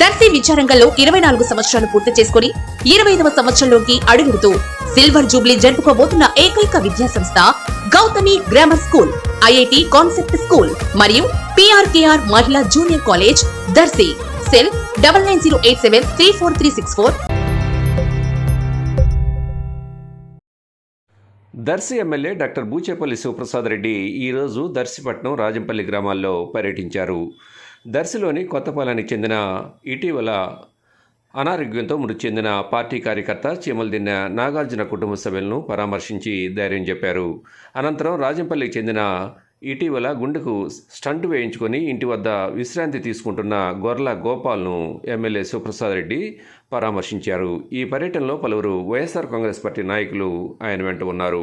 దర్శి విచారంగంలో ఇరవై నాలుగు సంవత్సరాలు పూర్తి చేసుకుని ఇరవై ఐదవ సంవత్సరంలోకి అడుగుడుతూ సిల్వర్ జూబ్లీ జరుపుకోబోతున్న ఏకైక విద్యా సంస్థ Gautami grammar school IIT concept school మరియు పిఆర్కేఆర్ మహిళా junior college Darsi cell double nine zero eight seven three four three six four. Darsi MLA doctor Boochepalli Sivaprasad Reddy ఈరోజు దర్శిపట్నం రాజంపల్లి గ్రామాల్లో పర్యటించారు. దర్శిలోని కొత్తపాలెనికి చెందిన ఇటీవల అనారోగ్యంతో మృతి చెందిన పార్టీ కార్యకర్త చీమలదిన్న నాగార్జున కుటుంబ సభ్యులను పరామర్శించి ధైర్యం చెప్పారు. అనంతరం రాజంపల్లికి చెందిన ఇటీవల గుండెకు స్టంట్ వేయించుకొని ఇంటి వద్ద విశ్రాంతి తీసుకుంటున్న గొర్ల గోపాల్ను ఎమ్మెల్యే సుప్రసాద్ రెడ్డి పరామర్శించారు. ఈ పర్యటనలో పలువురు వైఎస్ఆర్ కాంగ్రెస్ పార్టీ నాయకులు ఆయన వెంట ఉన్నారు.